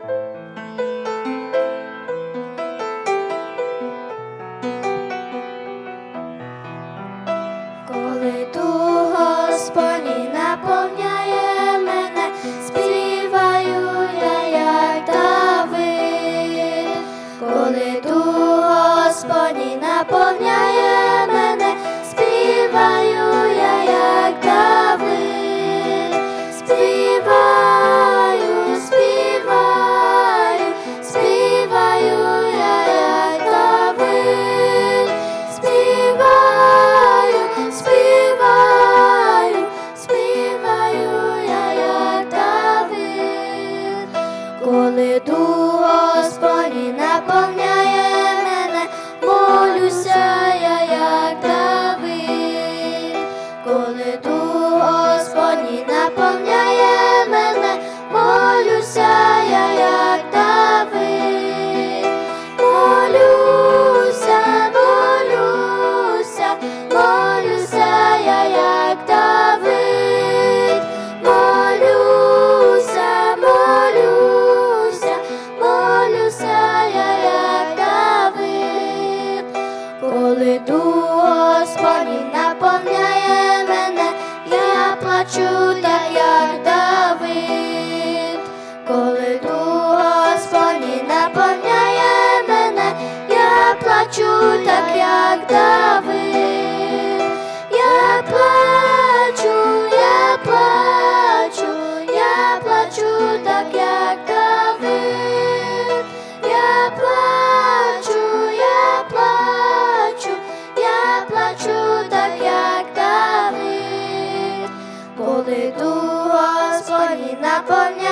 Коли дух Господній наповняє мене, співаю я, як. Коли дух Господній наповняє коли Господь наповняє мене, я плачу та я. Хвали Дух Господній наповняє.